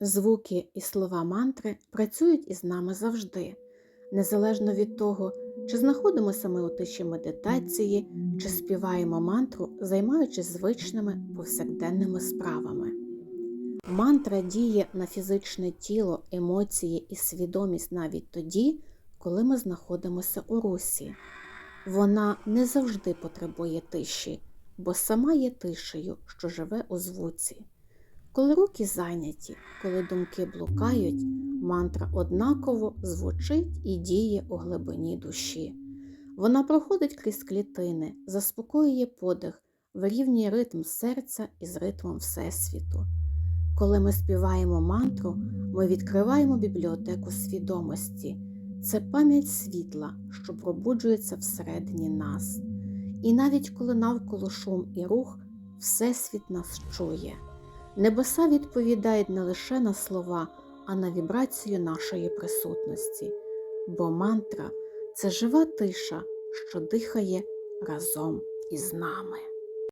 Звуки і слова мантри працюють із нами завжди, незалежно від того, чи знаходимося ми у тиші медитації, чи співаємо мантру, займаючись звичними повсякденними справами. Мантра діє на фізичне тіло, емоції і свідомість навіть тоді, коли ми знаходимося у русі. Вона не завжди потребує тиші, бо сама є тишею, що живе у звуці. Коли руки зайняті, коли думки блукають, мантра однаково звучить і діє у глибині душі. Вона проходить крізь клітини, заспокоює подих, вирівнює ритм серця із ритмом Всесвіту. Коли ми співаємо мантру, ми відкриваємо бібліотеку свідомості. Це пам'ять світла, що пробуджується всередині нас. І навіть коли навколо шум і рух, Всесвіт нас чує. Небеса відповідають не лише на слова, а на вібрацію нашої присутності, бо мантра це жива тиша, що дихає разом із нами.